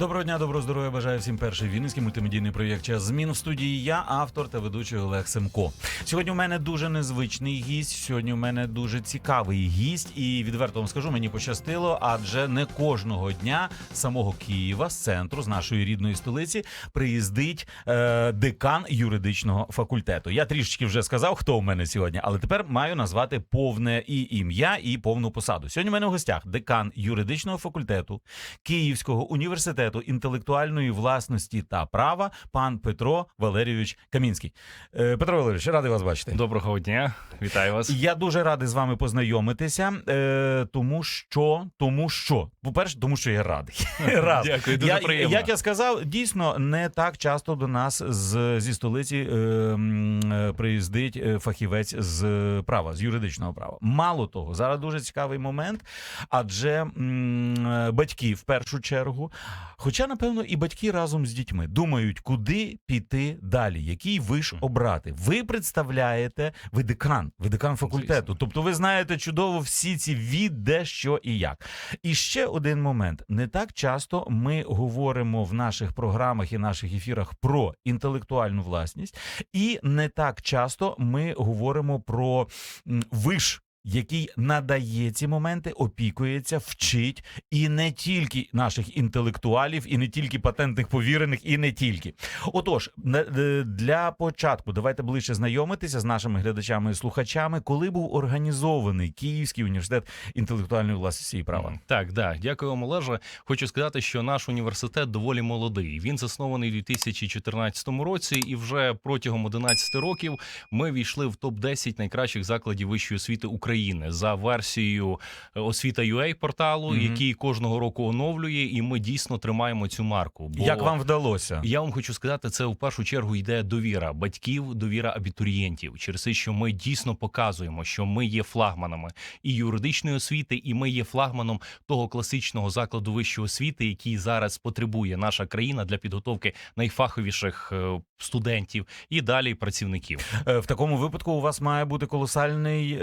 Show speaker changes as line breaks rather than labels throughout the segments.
Доброго дня, доброго здоров'я. Бажаю всім перший вінницький мультимедійний проєкт «Час змін в студії. Я автор та ведучий Олег Семко. Сьогодні у мене дуже незвичний гість. Сьогодні у мене дуже цікавий гість, і відверто вам скажу, мені пощастило, адже не кожного дня самого Києва, з центру, з нашої рідної столиці, приїздить е, декан юридичного факультету. Я трішечки вже сказав, хто у мене сьогодні, але тепер маю назвати повне і ім'я, і повну посаду. Сьогодні у мене в гостях декан юридичного факультету Київського університету інтелектуальної власності та права, пан Петро Валерійович Камінський. Е, Петро Валерійович, радий вас бачити.
Доброго дня, вітаю вас.
Я дуже радий з вами познайомитися, е, тому що, тому що, по-перше, тому що я радий. Раз.
Дякую, дуже
я,
приємно.
Як я сказав, дійсно не так часто до нас з, зі столиці е, е, приїздить фахівець з права, з юридичного права. Мало того, зараз дуже цікавий момент, адже м, батьки в першу чергу, хоча, напевно, і батьки разом з дітьми думають, куди піти далі, який виш обрати. Ви представляєте, ви декан, ви декан факультету. Тобто ви знаєте чудово всі ці від, де, що і як. І ще один момент: не так часто ми говоримо в наших програмах і наших ефірах про інтелектуальну власність, і не так часто ми говоримо про виш. Який надає ці моменти, опікується, вчить і не тільки наших інтелектуалів, і не тільки патентних повірених, і не тільки. Отож, е, для початку давайте ближче знайомитися з нашими глядачами і слухачами, коли був організований Київський університет інтелектуальної власності і права.
Так, да, дякую вам, Олеже. Хочу сказати, що наш університет доволі молодий. Він заснований у 2014 році, і вже протягом 11 років ми війшли в топ 10 найкращих закладів вищої освіти України за версією е, освіта UA порталу,
Мгм.
який кожного року оновлює, і ми дійсно тримаємо цю марку. Бо
Як вам вдалося?
Я вам хочу сказати, це в першу чергу йде довіра батьків, довіра абітурієнтів. Через те, що ми дійсно показуємо, що ми є флагманами і юридичної освіти, і ми є флагманом того класичного закладу вищої освіти, який зараз потребує наша країна для підготовки найфаховіших е, студентів і далі працівників.
Е, В такому випадку у вас має бути колосальний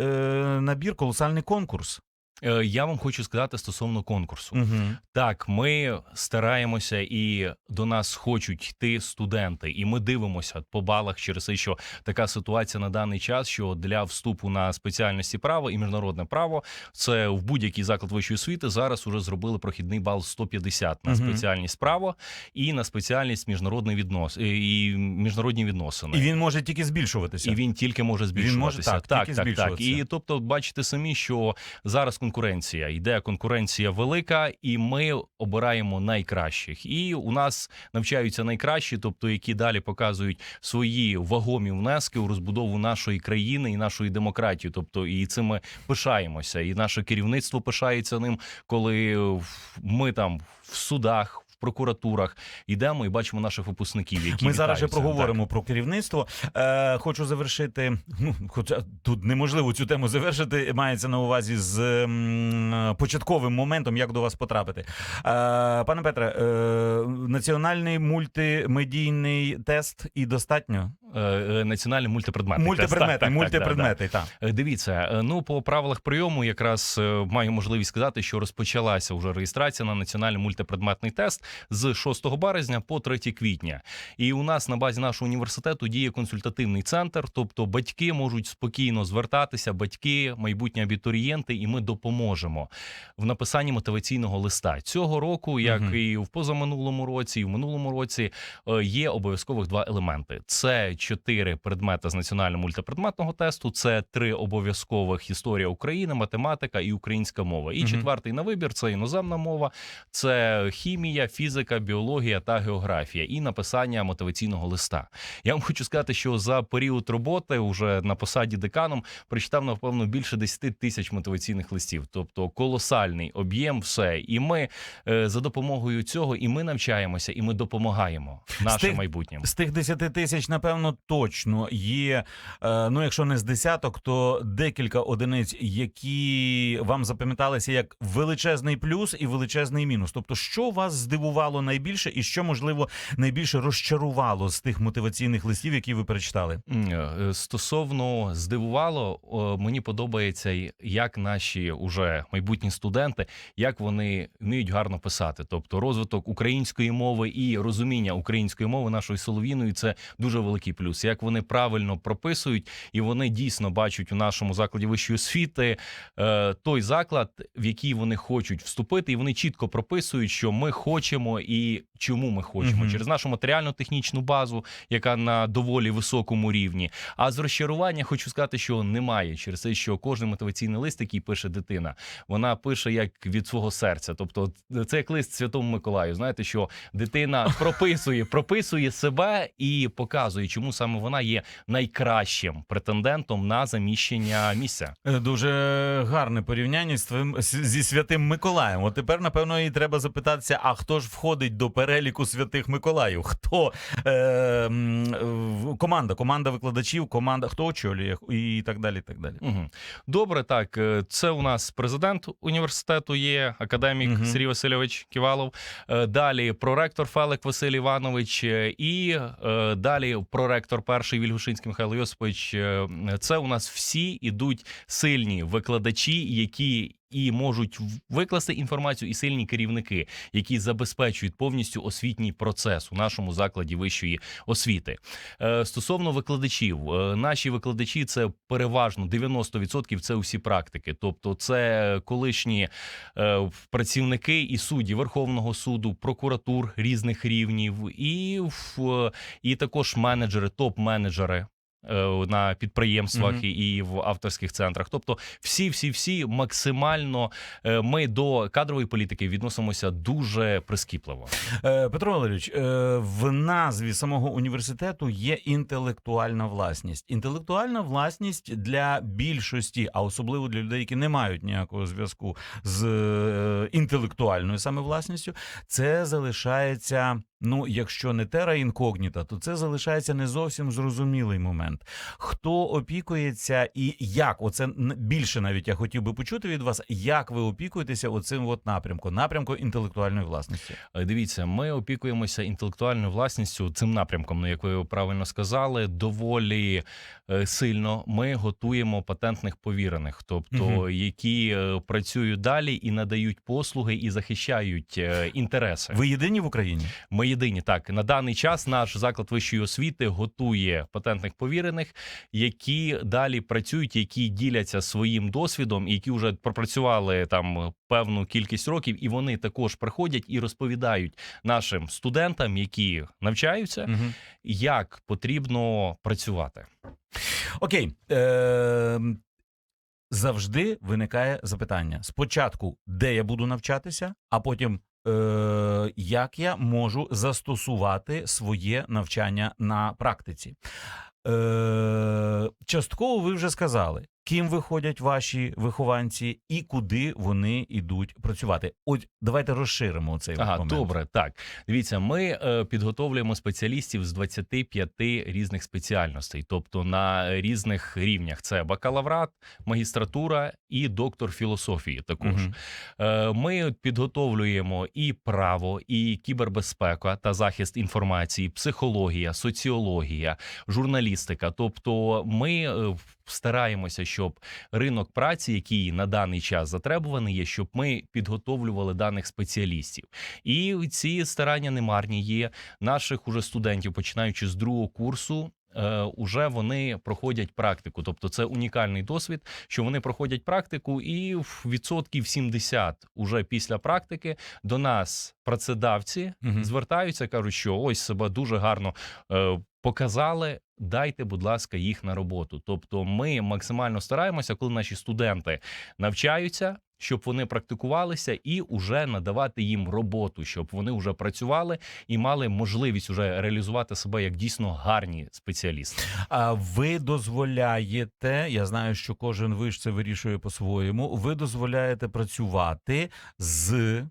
набір, колосальний конкурс.
Е, Я вам хочу сказати стосовно конкурсу.
Угу.
Так, ми стараємося і до нас хочуть йти студенти, і ми дивимося по балах через те, що така ситуація на даний час, що для вступу на спеціальності право і міжнародне право, це в будь-який заклад вищої освіти зараз уже зробили прохідний бал 150 на
Мгм.
спеціальність право і на спеціальність міжнародний віднос і міжнародні відносини.
І він може тільки збільшуватися.
І він тільки може збільшуватися.
так,
так,
тільки
так, так. І тобто, бачите самі, що зараз конкуренція йде конкуренція велика, і ми обираємо найкращих. І у нас навчаються найкращі, тобто які далі показують свої вагомі внески у розбудову нашої країни і нашої демократії. Тобто, і цим ми пишаємося, і наше керівництво пишається ним, коли ми там в судах. Прокуратурах йдемо і бачимо наших випускників, які
Ми зараз же проговоримо про керівництво. Е, хочу завершити. Ну, хоча тут неможливо цю тему завершити. Мається на увазі з м, початковим моментом, як до вас потрапити. Е, пане Петре, е, національний мультимедійний тест і достатньо.
Так. Е, е, національний мультипредметний тест. Так,
Мультипредмети,
так, так,
так.
так. Е, Дивіться, е, ну по правилах прийому якраз е, маю можливість сказати, що розпочалася вже реєстрація на національний мультипредметний тест з 6 березня по 3 квітня. І у нас на базі нашого університету діє консультативний центр, тобто батьки можуть спокійно звертатися, батьки, майбутні абітурієнти, і ми допоможемо в написанні мотиваційного листа цього року, як
Мгм.
і в позаминулому році, і в минулому році е, є обов'язкових два елементи: це чотири предмети з національного мультипредметного тесту, це три обов'язкових історія України, математика і українська мова. І
Мгм.
четвертий на вибір це іноземна мова, це хімія, фізика, біологія та географія, і написання мотиваційного листа. Я вам хочу сказати, що за період роботи уже на посаді деканом прочитав напевно більше 10 тисяч мотиваційних листів, тобто колосальний об'єм, все. І ми е, за допомогою цього і ми навчаємося, і ми допомагаємо нашим майбутнім.
З тих 10 тисяч, напевно, точно є, е, ну якщо не з десяток, то декілька одиниць, які вам запам'яталися як величезний плюс і величезний мінус. Тобто, що вас здивувало найбільше, і що можливо найбільше розчарувало з тих мотиваційних листів, які ви перечитали?
Е, Стосовно здивувало, мені подобається, як наші уже майбутні студенти, як вони вміють гарно писати. Тобто розвиток української мови і розуміння української мови нашою солов'їною це дуже великий плюс. Як вони правильно прописують, і вони дійсно бачать у нашому закладі вищої освіти е, той заклад, в який вони хочуть вступити, і вони чітко прописують, що ми хочемо і чому ми хочемо
Мгм.
через нашу матеріально-технічну базу, яка на доволі високому рівні. А з розчарування хочу сказати, що немає через те, що кожен мотиваційний лист, який пише дитина, вона пише як від свого серця. Тобто, це як лист Святому Миколаю. Знаєте, що дитина прописує, прописує себе і показує, чому саме вона є найкращим претендентом на заміщення місця.
Е, Дуже гарне порівняння з твоїм зі святим Миколаєм. От тепер, напевно, і треба запитатися: а хто ж входить до переліку святих Миколаїв? Хто е, команда, команда викладачів, команда, хто очолює і так далі. Так далі.
Угу. Добре, так е, це у нас президент університету є, академік
Мгм.
Сергій Васильович Ківалов. Е, Далі проректор Фелик Василь Іванович, е, і далі проректор перший Вільгушинський Михайло Йосипович. Це у нас всі ідуть сильні викладачі, які. І можуть викласти інформацію, і сильні керівники, які забезпечують повністю освітній процес у нашому закладі вищої освіти. Е, Стосовно викладачів, е, наші викладачі це переважно 90% це усі практики. Тобто, це колишні е, працівники і судді Верховного суду, прокуратур різних рівнів, і, і також менеджери, топ-менеджери. Е, На підприємствах
Мгм.
і, і в авторських центрах, тобто всі, всі, всі максимально е, ми до кадрової політики відносимося дуже прискіпливо.
Е, Петро Валерійович, в назві самого університету є інтелектуальна власність. Інтелектуальна власність для більшості, а особливо для людей, які не мають ніякого зв'язку з інтелектуальною саме власністю, це залишається. Ну, якщо не тера інкогніта, то це залишається не зовсім зрозумілий момент. Хто опікується і як? Оце більше навіть я хотів би почути від вас, як ви опікуєтеся оцим от напрямком, напрямку інтелектуальної власності.
Е, Дивіться, ми опікуємося інтелектуальною власністю цим напрямком, ну як ви правильно сказали, доволі е, сильно. Ми готуємо патентних повірених, тобто
Мгм.
які е, працюють далі і надають послуги і захищають інтереси.
Ви єдині в Україні?
Ми єдині так на даний час. Наш заклад вищої освіти готує патентних повірених, які далі працюють, які діляться своїм досвідом, які вже пропрацювали там певну кількість років, і вони також приходять і розповідають нашим студентам, які навчаються,
Угу.
як потрібно працювати.
Окей. Е- завжди виникає запитання: спочатку, де я буду навчатися, а потім. Е, як я можу застосувати своє навчання на практиці? Е, частково ви вже сказали, ким виходять ваші вихованці і куди вони йдуть працювати. От давайте розширимо цей
Ага,
момент.
добре, так. Дивіться, ми е, підготовлюємо спеціалістів з 25 різних спеціальностей, тобто на різних рівнях. Це бакалаврат, магістратура і доктор філософії. Також
Мгм.
Е, ми підготовлюємо і право, і кібербезпека та захист інформації, психологія, соціологія, журналістика. Тобто, ми е, стараємося, щоб ринок праці, який на даний час затребуваний, є, щоб ми підготовлювали даних спеціалістів. І ці старання не марні є наших уже студентів, починаючи з другого курсу. е, Уже вони проходять практику, тобто це унікальний досвід, що вони проходять практику, і в відсотків 70 уже після практики до нас працедавці
Мгм.
звертаються, кажуть, що ось себе дуже гарно е, показали. Дайте, будь ласка, їх на роботу. Тобто, ми максимально стараємося, коли наші студенти навчаються, щоб вони практикувалися і уже надавати їм роботу, щоб вони вже працювали і мали можливість уже реалізувати себе як дійсно гарні спеціалісти.
А ви дозволяєте, я знаю, що кожен виш це вирішує по-своєму. Ви дозволяєте працювати з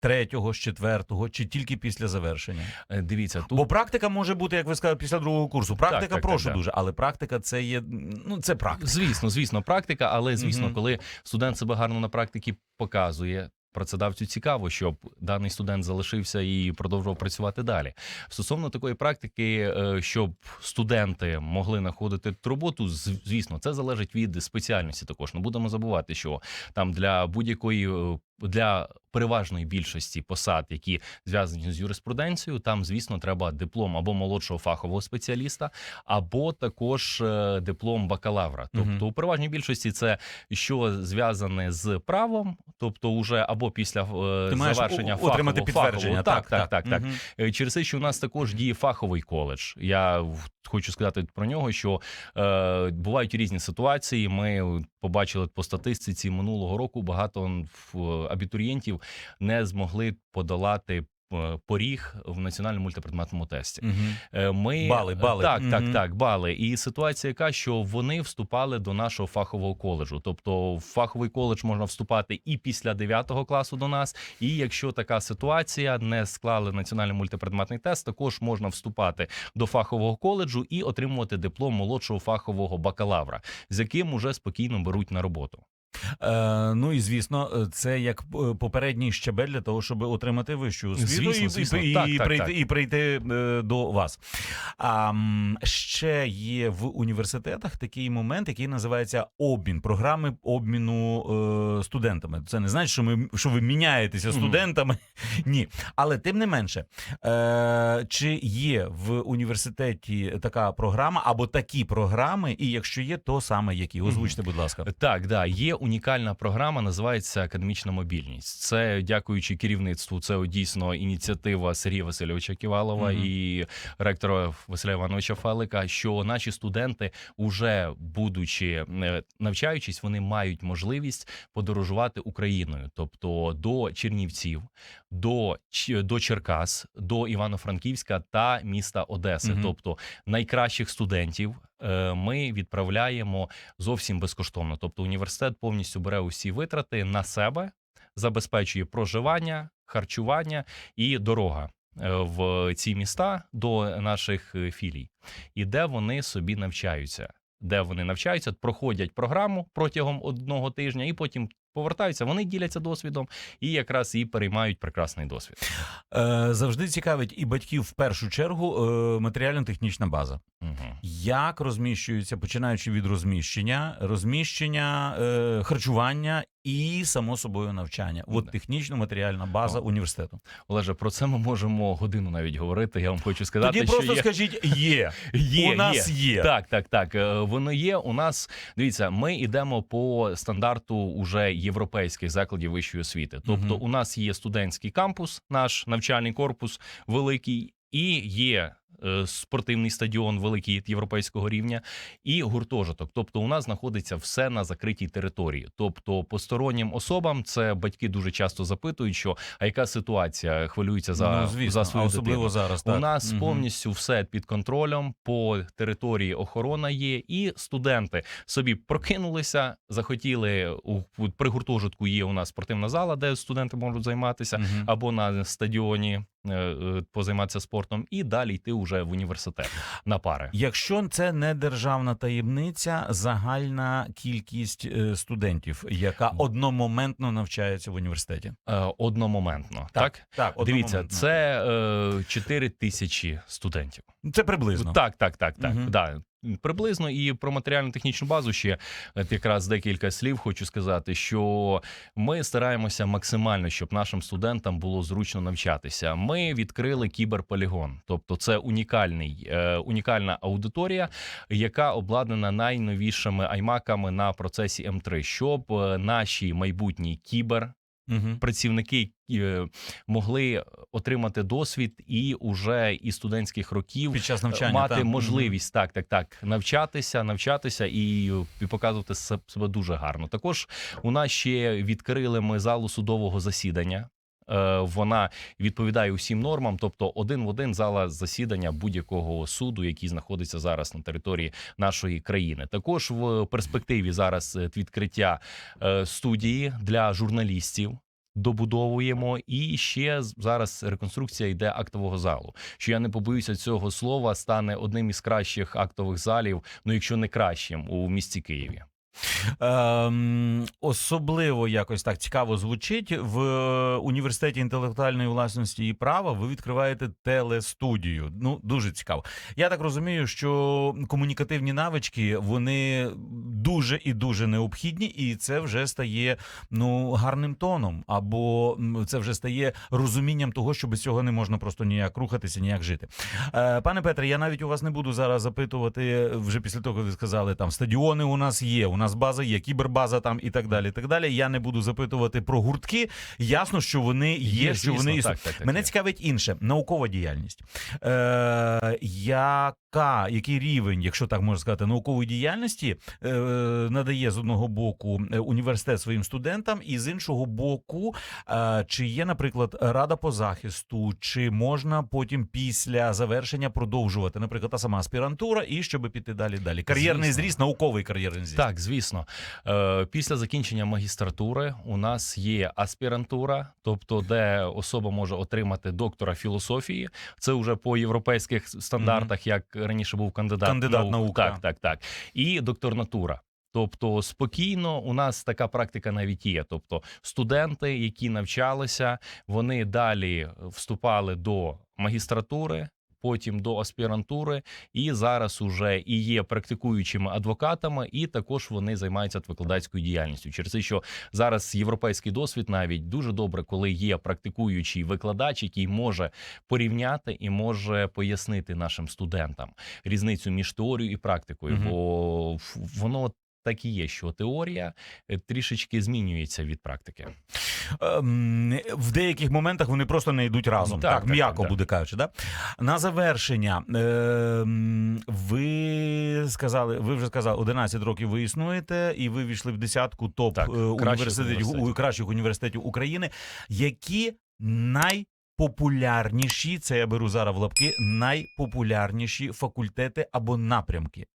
третього, з четвертого, чи тільки після завершення?
Е, Дивіться, тут
Бо практика може бути, як ви сказали, після другого курсу. Практика,
так, так,
прошу
так.
дуже, але практика це є. Ну це практика.
Звісно, звісно, практика, але звісно, коли студент себе гарно на практиці показує. Працедавцю цікаво, щоб даний студент залишився і продовжував працювати далі. Стосовно такої практики, е, щоб студенти могли знаходити роботу, звісно, це залежить від спеціальності. Також не будемо забувати, що там для будь-якої е, для переважної більшості посад, які зв'язані з юриспруденцією, там, звісно, треба диплом або молодшого фахового спеціаліста, або також е, диплом бакалавра. Тобто, у переважній більшості це що зв'язане з правом, тобто, уже або після е,
Ти
завершення
у- отримати
фахового-
підтвердження.
фахового. Так, так, так, так.
Мгм.
Е, Через те, що у нас також діє фаховий коледж. Я хочу сказати про нього, що е, бувають різні ситуації. Ми побачили по статистиці минулого року багато абітурієнтів не змогли подолати. Е, Поріг в національному мультипредметному тесті. Е, Ми
Бали, бали.
так, так, так, бали. І ситуація яка, що вони вступали до нашого фахового коледжу. Тобто, в фаховий коледж можна вступати і після 9 класу до нас. І якщо така ситуація не склали національний мультипредметний тест, також можна вступати до фахового коледжу і отримувати диплом молодшого фахового бакалавра, з яким уже спокійно беруть на роботу.
Е, ну і звісно, е, це як е, попередній щебель для того, щоб отримати вищу освіту
Звісно,
і,
звісно.
і,
Так,
і,
так,
прийти,
так.
і прийти е, до вас. А, ще є в університетах такий момент, який називається обмін, програми обміну е, студентами. Це не значить, що ми що ви міняєтеся студентами. Ні. Але тим не менше, е, чи є в університеті така програма або такі програми, і якщо є, то саме які? Озвучте, будь ласка.
Так, да, є унікальна програма, називається академічна мобільність. Це дякуючи керівництву. Це дійсно ініціатива Сергія Васильовича Ківалова
Мгм.
і ректора Василя Івановича Фелика. Що наші студенти, уже будучи е, навчаючись, вони мають можливість подорожувати Україною, тобто до Чернівців, до, до Черкас, до Івано-Франківська та міста Одеси,
Мгм.
тобто найкращих студентів. Е, Ми відправляємо зовсім безкоштовно. Тобто університет повністю бере усі витрати на себе, забезпечує проживання, харчування і дорога е, в ці міста до наших е, філій, і де вони собі навчаються. Де вони навчаються, проходять програму протягом одного тижня, і потім повертаються. Вони діляться досвідом і якраз і переймають прекрасний досвід.
Е, завжди цікавить і батьків в першу чергу е, матеріально-технічна база.
Угу.
Як розміщуються, починаючи від розміщення, розміщення, е, харчування і само собою навчання. От
Да.
технічно-матеріальна база
О.
університету.
Олеже, про це ми можемо годину навіть говорити. Я вам хочу сказати,
Тоді
що
просто
є...
скажіть є.
Є,
У нас є.
Так, так, так. Е, Воно є. У нас дивіться, ми йдемо по стандарту уже європейських закладів вищої освіти. Тобто,
Мгм.
у нас є студентський кампус, наш навчальний корпус великий, і є. Е, Спортивний стадіон великий європейського рівня і гуртожиток. Тобто, у нас знаходиться все на закритій території. Тобто, постороннім особам це батьки дуже часто запитують, що а яка ситуація хвилюються за,
ну, звісно,
за свою
особливо
дитину.
зараз. Так.
У нас
Мгм.
повністю все під контролем. По території охорона є, і студенти собі прокинулися, захотіли у при гуртожитку. Є у нас спортивна зала, де студенти можуть займатися,
Мгм.
або на стадіоні позайматися спортом, і далі йти вже в університет на пари.
Якщо це не державна таємниця, загальна кількість е, студентів, яка одномоментно навчається в університеті.
Е, Одномоментно, так,
так
дивіться,
одномоментно.
це е, 4 тисячі студентів.
це приблизно.
Так, так, так, так.
Угу.
Да. Приблизно і про матеріально-технічну базу ще якраз декілька слів хочу сказати, що ми стараємося максимально, щоб нашим студентам було зручно навчатися. Ми відкрили кіберполігон, тобто це унікальний, е, унікальна аудиторія, яка обладнана найновішими аймаками на процесі М3, щоб е, наші майбутні кібер
Угу.
працівники е, могли отримати досвід і уже із студентських років
Під час навчання
мати
так.
можливість так, так, так навчатися, навчатися і, і показувати себе дуже гарно. Також у нас ще відкрили ми залу судового засідання. Е, Вона відповідає усім нормам, тобто один в один зала засідання будь-якого суду, який знаходиться зараз на території нашої країни. Також в перспективі зараз е, відкриття е, студії для журналістів. Добудовуємо і ще зараз реконструкція йде актового залу. Що я не побоюся цього слова, стане одним із кращих актових залів, ну якщо не кращим у місті Києві.
Ем, особливо якось так цікаво звучить в е, університеті інтелектуальної власності і права. Ви відкриваєте телестудію. Ну дуже цікаво. Я так розумію, що комунікативні навички вони дуже і дуже необхідні, і це вже стає ну гарним тоном, або це вже стає розумінням того, що без цього не можна просто ніяк рухатися, ніяк жити. Е, Пане Петре, я навіть у вас не буду зараз запитувати вже після того, як ви сказали, там стадіони у нас є, у нас база є, кібербаза там і так далі. і Так далі. Я не буду запитувати про гуртки. Ясно, що вони є, що
звісно,
вони існують.
так, так, так,
Мене цікавить інше наукова діяльність. Е, яка, який рівень, якщо так можна сказати, наукової діяльності е, надає з одного боку університет своїм студентам, і з іншого боку, е, чи є, наприклад, рада по захисту, чи можна потім після завершення продовжувати, наприклад, та сама аспірантура, і щоб піти далі далі. Кар'єрний зріст, науковий кар'єрний зріст.
Так, звісно. Е, Після закінчення магістратури у нас є аспірантура, тобто де особа може отримати доктора філософії. Це вже по європейських стандартах, як раніше був кандидат,
Кандидат наук,
Так,
так.
так, так. І докторнатура. Тобто спокійно у нас така практика навіть є. Тобто студенти, які навчалися, вони далі вступали до магістратури. Потім до аспірантури, і зараз уже і є практикуючими адвокатами, і також вони займаються викладацькою діяльністю. Через те, що зараз європейський досвід навіть дуже добре, коли є практикуючий викладач, який може порівняти і може пояснити нашим студентам різницю між теорією і практикою,
Мгм.
бо воно так і є, що теорія е, трішечки змінюється від практики.
Ем, в деяких моментах вони просто не йдуть разом.
Так,
Так,
так,
м'яко
так,
буде кажучи. Да? На завершення, ем, ви сказали, ви вже сказали, 11 років ви існуєте, і ви війшли в десятку топ
Так,
е, університетів, у- кращих університетів України. Які найпопулярніші, це я беру зараз в лапки, найпопулярніші факультети або напрямки?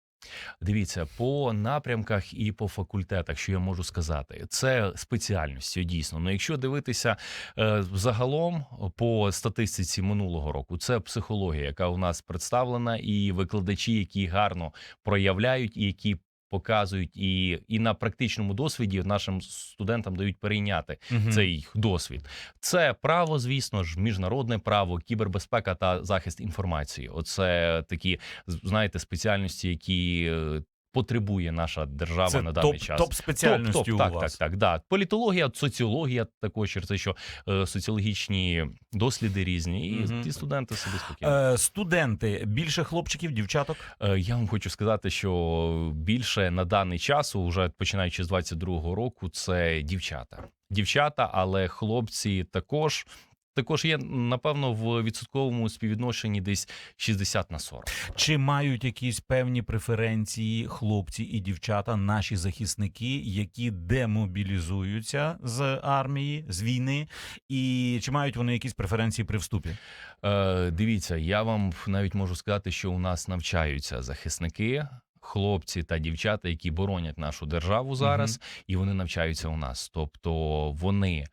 Дивіться, по напрямках і по факультетах, що я можу сказати, це спеціальності дійсно. Ну, якщо дивитися е, загалом по статистиці минулого року, це психологія, яка у нас представлена, і викладачі, які гарно проявляють і які. Показують і, і на практичному досвіді нашим студентам дають перейняти
угу.
цей досвід. Це право, звісно ж, міжнародне право, кібербезпека та захист інформації. Оце такі знаєте спеціальності, які е, потребує наша держава
Це
на даний
топ,
час.
топ спеціальності
Топ, топ,
у
так,
вас.
так, так, да. Політологія, соціологія також через те, що е, соціологічні досліди різні, і
Мгм.
ті студенти собі спокійно.
Е, студенти більше хлопчиків, дівчаток.
Е, Я вам хочу сказати, що більше на даний час, уже починаючи з 22-го року, це дівчата. Дівчата, але хлопці також. Також є, напевно, в відсотковому співвідношенні десь 60 на 40.
Чи мають якісь певні преференції хлопці і дівчата, наші захисники, які демобілізуються з армії, з війни, і чи мають вони якісь преференції при вступі?
Е, дивіться, я вам навіть можу сказати, що у нас навчаються захисники. Хлопці та дівчата, які боронять нашу державу зараз, і вони навчаються у нас. Тобто вони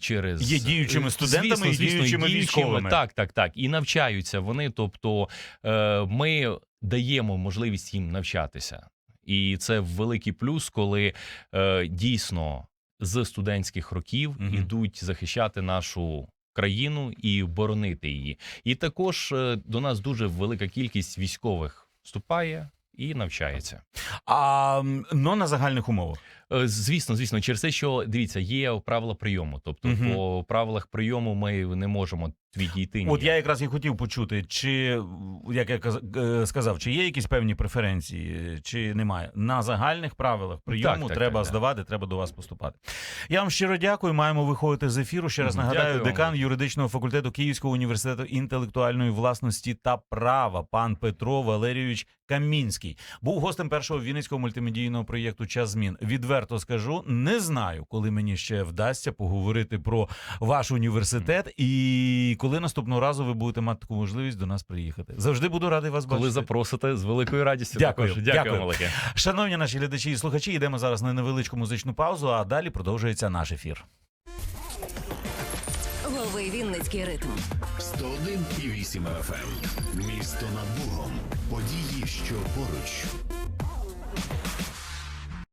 через
Є діючими
Е,
студентами і діючими військовими.
Так, так, так. І навчаються вони. Тобто, е, ми даємо можливість їм навчатися, і це великий плюс, коли е, дійсно з студентських років
Мгм.
ідуть захищати нашу. Країну і боронити її, і також е, до нас дуже велика кількість військових вступає і навчається.
А но на загальних умовах.
Е, Звісно, звісно, через те, що дивіться, є правила прийому. Тобто,
Мгм.
по правилах прийому ми не можемо відійти.
От
ніяк.
я якраз і хотів почути, чи як я е, сказав, чи є якісь певні преференції, чи немає. На загальних правилах прийому
Так, так,
треба
так, так.
здавати, треба до вас поступати. Я вам щиро дякую. Маємо виходити з ефіру. Ще раз нагадаю,
Дякую вам.
декан юридичного факультету Київського університету інтелектуальної власності та права, пан Петро Валерійович Камінський, був гостем першого вінницького мультимедійного проєкту Час змін. Відверто скажу, не знаю, коли мені ще вдасться поговорити про ваш університет і коли наступного разу ви будете мати таку можливість до нас приїхати. Завжди буду радий вас
коли
бачити.
запросите з великою радістю.
Дякую,
також. дякую,
дякую.
велике.
Шановні наші глядачі і слухачі, йдемо зараз на невеличку музичну паузу, а далі продовжується наш ефір.
Лови Вінницький ритм.
101,8 FM. Місто над Богом. Події, що поруч.